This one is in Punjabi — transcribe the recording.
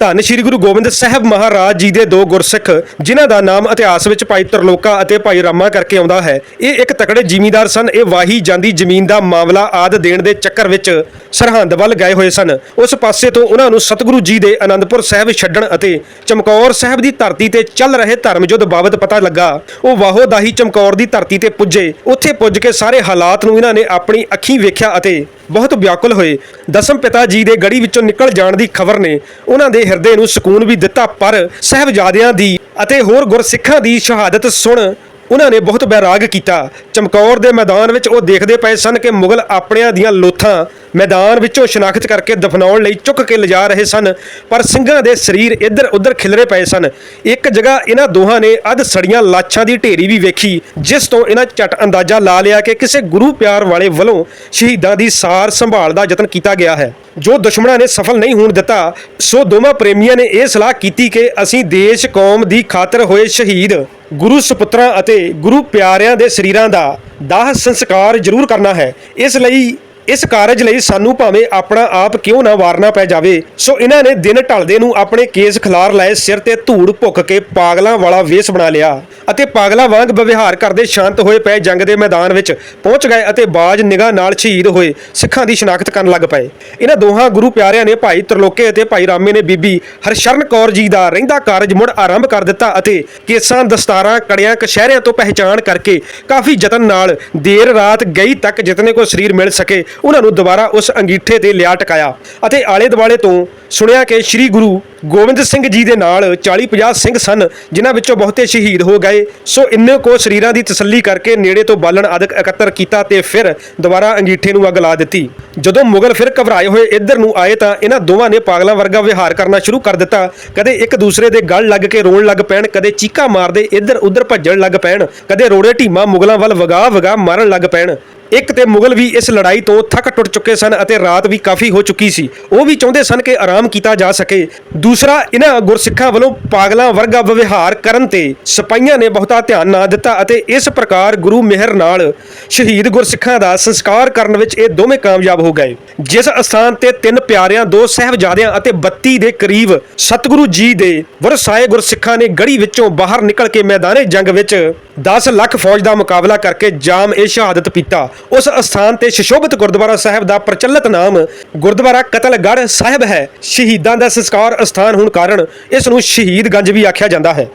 ਧੰਨ ਸ਼੍ਰੀ ਗੁਰੂ ਗੋਬਿੰਦ ਸਾਹਿਬ ਮਹਾਰਾਜ ਜੀ ਦੇ ਦੋ ਗੁਰਸਿੱਖ, ਜਿਨ੍ਹਾਂ ਦਾ ਨਾਮ ਇਤਿਹਾਸ ਵਿੱਚ ਭਾਈ ਤਰਲੋਕਾ ਅਤੇ ਭਾਈ ਰਾਮਾ ਕਰਕੇ ਆਉਂਦਾ ਹੈ। ਇਹ ਇੱਕ ਤਕੜੇ ਜ਼ਿਮੀਂਦਾਰ ਸਨ। ਇਹ ਵਾਹੀ ਜਾਂਦੀ ਜ਼ਮੀਨ ਦਾ ਮਾਮਲਾ ਆਦ ਦੇਣ ਦੇ ਚੱਕਰ ਵਿੱਚ ਸਰਹੰਦ ਵੱਲ ਗਏ ਹੋਏ ਸਨ। ਉਸ ਪਾਸੇ ਤੋਂ ਉਹਨਾਂ ਨੂੰ ਸਤਿਗੁਰੂ ਜੀ ਦੇ ਆਨੰਦਪੁਰ ਸਾਹਿਬ ਛੱਡਣ ਅਤੇ ਚਮਕੌਰ ਸਾਹਿਬ ਦੀ ਧਰਤੀ ਤੇ ਚੱਲ ਰਹੇ ਧਰਮ ਯੁੱਧ ਬਾਬਤ ਪਤਾ ਲੱਗਾ। ਉਹ ਵਾਹੋ ਦਾਹੀ ਚਮਕੌਰ ਦੀ ਧਰਤੀ ਤੇ ਪੁੱਜੇ। ਉੱਥੇ ਪੁੱਜ ਕੇ ਸਾਰੇ ਹਾਲਾਤ ਨੂੰ ਇਹਨਾਂ ਨੇ ਆਪਣੀ ਅੱਖੀਂ ਵੇਖਿਆ ਅਤੇ ਬਹੁਤ ਵਿਆਕੁਲ ਹੋਏ। ਦਸਮ ਪਿਤਾ ਜੀ ਦੇ ਗੜੀ ਵਿੱਚੋਂ ਨਿਕਲ ਜਾਣ ਦੀ ਖਬਰ ਨੇ ਉਹਨਾਂ ਦੇ ਹਿਰਦੇ ਨੂੰ ਸਕੂਨ ਵੀ ਦਿੱਤਾ ਪਰ ਸਹਿਬਜ਼ਾਦਿਆਂ ਦੀ ਅਤੇ ਹੋਰ ਗੁਰਸਿੱਖਾਂ ਦੀ ਸ਼ਹਾਦਤ ਸੁਣ ਉਹਨਾਂ ਨੇ ਬਹੁਤ ਬੈਰਾਗ ਕੀਤਾ। ਚਮਕੌਰ ਦੇ ਮੈਦਾਨ ਵਿੱਚ ਉਹ ਦੇਖਦੇ ਪਏ ਸਨ ਕਿ ਮੁਗਲ ਆਪਣਿਆਂ ਦੀਆਂ ਲੋਥਾਂ ਮੈਦਾਨ ਵਿੱਚੋਂ ਸ਼ਨਾਖਤ ਕਰਕੇ ਦਫਨਾਉਣ ਲਈ ਚੁੱਕ ਕੇ ਲਿਜਾ ਰਹੇ ਸਨ, ਪਰ ਸਿੰਘਾਂ ਦੇ ਸਰੀਰ ਇੱਧਰ ਉੱਧਰ ਖਿਲਰੇ ਪਏ ਸਨ। ਇੱਕ ਜਗ੍ਹਾ ਇਹਨਾਂ ਦੋਹਾਂ ਨੇ ਅੱਧ ਸੜੀਆਂ ਲਾਛਾਂ ਦੀ ਢੇਰੀ ਵੀ ਵੇਖੀ, ਜਿਸ ਤੋਂ ਇਹਨਾਂ ਝਟ ਅੰਦਾਜ਼ਾ ਲਾ ਲਿਆ ਕਿ ਕਿਸੇ ਗੁਰੂ ਪਿਆਰ ਵਾਲੇ ਵੱਲੋਂ ਸ਼ਹੀਦਾਂ ਦੀ ਸਾਰ ਸੰਭਾਲ ਦਾ ਯਤਨ ਕੀਤਾ ਗਿਆ ਹੈ। ਜੋ ਦੁਸ਼ਮਣਾਂ ਨੇ ਸਫਲ ਨਹੀਂ ਹੋਣ ਦਿੱਤਾ, ਸੋ ਦੋਵਾਂ ਪ੍ਰੇਮੀਆਂ ਨੇ ਇਹ ਸਲਾਹ ਕੀਤੀ ਕਿ ਅਸੀਂ ਦੇਸ਼ ਕੌਮ ਦੀ ਖਾਤਰ ਹੋਏ ਸ਼ਹੀਦ ਗੁਰੂ ਸੁਪੁੱਤਰਾਂ ਅਤੇ ਗੁਰੂ ਪਿਆਰਿਆਂ ਦੇ ਸਰੀਰਾਂ ਦਾ ਦਾਹ ਸੰਸਕਾਰ ਜ਼ਰੂਰ ਕਰਨਾ ਹੈ। ਇਸ ਲਈ, ਇਸ ਕਾਰਜ ਲਈ ਸਾਨੂੰ ਭਾਵੇਂ ਆਪਣਾ ਆਪ ਕਿਉਂ ਨਾ ਵਾਰਨਾ ਪੈ ਜਾਵੇ, ਸੋ ਇਹਨਾਂ ਨੇ ਦਿਨ ਢਲਦੇ ਨੂੰ ਆਪਣੇ ਕੇਸ ਖਿਲਾਰ ਲਾਏ ਸਿਰ ਤੇ ਧੂੜ ਭੁੱਕ ਕੇ ਪਾਗਲਾਂ ਵਾਲਾ ਵੇਸ ਬਣਾ ਲਿਆ। ਅਤੇ ਪਾਗਲਾਂ ਵਾਂਗ ਵਿਵਹਾਰ ਕਰਦੇ ਸ਼ਾਂਤ ਹੋਏ ਪਏ ਜੰਗ ਦੇ ਮੈਦਾਨ ਵਿੱਚ ਪਹੁੰਚ ਗਏ ਅਤੇ ਬਾਜ ਨਿਗਾਹ ਨਾਲ ਸ਼ਹੀਦ ਹੋਏ ਸਿੱਖਾਂ ਦੀ ਸ਼ਨਾਖਤ ਕਰਨ ਲੱਗ ਪਏ। ਇਹਨਾਂ ਦੋਹਾਂ ਗੁਰੂ ਪਿਆਰਿਆਂ ਨੇ ਭਾਈ ਤਰਲੋਕੇ ਅਤੇ ਭਾਈ ਰਾਮੇ ਨੇ ਬੀਬੀ ਹਰਸ਼ਰਨ ਕੌਰ ਜੀ ਦਾ ਰਹਿੰਦਾ ਕਾਰਜ ਮੁੜ ਆਰੰਭ ਕਰ ਦਿੱਤਾ ਅਤੇ ਕੇਸਾਂ, ਦਸਤਾਰਾਂ, ਕੜਿਆਂ, ਕਸ਼ਹਿਰਿਆਂ ਤੋਂ ਪਹਿਚਾਣ ਕਰਕੇ ਕਾਫੀ ਯਤਨ ਨਾਲ ਦੇਰ ਰਾਤ ਗਈ ਤੱਕ ਜਿਤਨੇ ਕੋ ਸਰੀਰ ਮਿਲ ਸਕੇ, ਉਹਨਾਂ ਨੂੰ ਦੁਬਾਰਾ ਉਸ ਅੰਗੀਠੇ ਤੇ ਲਿਆ ਟਕਾਇਆ ਅਤੇ ਆਲੇ ਦੁਆਲੇ ਤੋਂ ਸੁਣਿਆ ਕਿ ਸ੍ਰੀ ਗੁਰੂ ਗੋਬਿੰਦ ਸਿੰਘ ਜੀ ਦੇ ਨਾਲ 40-50 ਸਿੰਘ ਸਨ, ਜਿਨ੍ਹਾਂ ਵਿੱਚੋਂ ਬਹੁਤੇ ਸ਼ਹੀਦ ਹੋ ਗਏ। ਸੋ ਇੰਨੇ ਕੋ ਸਰੀਰਾਂ ਦੀ ਤਸੱਲੀ ਕਰਕੇ ਨੇੜੇ ਤੋਂ ਬਾਲਣ ਆਦਿਕ ਇਕੱਤਰ ਕੀਤਾ ਤੇ ਫਿਰ ਦੁਬਾਰਾ ਅੰਗੀਠੇ ਨੂੰ ਅੱਗ ਲਾ ਦਿੱਤੀ। ਜਦੋਂ ਮੁਗਲ ਫਿਰ ਘਬਰਾਏ ਹੋਏ ਇੱਧਰ ਨੂੰ ਆਏ ਤਾਂ ਇਹਨਾਂ ਦੋਵਾਂ ਨੇ ਪਾਗਲਾਂ ਵਰਗਾ ਵਿਹਾਰ ਕਰਨਾ ਸ਼ੁਰੂ ਕਰ ਦਿੱਤਾ। ਕਦੇ ਇੱਕ ਦੂਸਰੇ ਦੇ ਗਲ ਲੱਗ ਕੇ ਰੋਣ ਲੱਗ ਪੈਣ, ਕਦੇ ਚੀਕਾਂ ਮਾਰਦੇ ਇੱਧਰ ਉੱਧਰ ਭੱਜਣ ਲੱਗ ਪੈਣ, ਕਦੇ ਰੋੜੇ ਢੀਮਾ ਮੁਗਲਾਂ ਵੱਲ ਵਗਾ ਵਗਾ ਮਾਰਨ ਲੱਗ ਪੈਣ। ਇੱਕ ਤੇ ਮੁਗਲ ਵੀ ਇਸ ਲੜਾਈ ਤੋਂ ਥੱਕ ਟੁੱਟ ਚੁੱਕੇ ਸਨ ਅਤੇ ਰਾਤ ਵੀ ਕਾਫੀ ਹੋ ਚੁੱਕੀ ਸੀ। ਉਹ ਵੀ ਚਾਹੁੰਦੇ ਸਨ ਕਿ ਆਰਾਮ ਕੀਤਾ ਜਾ ਸਕੇ। ਦੂਸਰਾ, ਇਹਨਾਂ ਗੁਰਸਿੱਖਾਂ ਵੱਲੋਂ ਪਾਗਲਾਂ ਵਰਗਾ ਵਿਵਹਾਰ ਕਰਨ ਤੇ ਸਿਪਾਹੀਆਂ ਨੇ ਬਹੁਤਾ ਧਿਆਨ ਨਾ ਦਿੱਤਾ ਅਤੇ ਇਸ ਪ੍ਰਕਾਰ ਗੁਰੂ ਮਿਹਰ ਨਾਲ ਸ਼ਹੀਦ ਗੁਰਸਿੱਖਾਂ ਦਾ ਸੰਸਕਾਰ ਕਰਨ ਵਿੱਚ ਇਹ ਦੋਵੇਂ ਕਾਮਯਾਬ ਹੋ ਗਏ। ਜਿਸ ਅਸਥਾਨ ਤੇ ਤਿੰਨ ਪਿਆਰਿਆਂ, ਦੋ ਸਹਿਬਜ਼ਾਦਿਆਂ ਅਤੇ 32 ਦੇ ਕਰੀਬ ਸਤਿਗੁਰੂ ਜੀ ਦੇ ਵਰਸਾਏ ਗੁਰਸਿੱਖਾਂ ਨੇ ਗੜੀ ਵਿੱਚੋਂ ਬਾਹਰ ਨਿਕਲ ਕੇ ਮੈਦਾਨੇ ਜੰਗ ਵਿੱਚ 10 ਲੱਖ ਫੌਜ ਦਾ ਮੁਕਾਬਲਾ ਕਰਕੇ ਜਾਮ ਇਹ ਸ਼ਹਾਦਤ ਪੀਤਾ। ਉਸ ਅਸਥਾਨ ਤੇ ਸ਼ਸ਼ੋਭਿਤ ਗੁਰਦੁਆਰਾ ਸਾਹਿਬ ਦਾ ਪ੍ਰਚਲਿਤ ਨਾਮ ਗੁਰਦੁਆਰਾ ਕਤਲਗੜ੍ਹ ਸਾਹਿਬ ਹੈ। ਸ਼ਹੀਦਾਂ ਦਾ ਸੰਸਕਾਰ ਅਸਥਾਨ ਹੋਣ ਕਾਰਨ ਇਸ ਨੂੰ ਸ਼ਹੀਦਗੰਜ ਵੀ ਆਖਿਆ ਜਾਂਦਾ ਹੈ।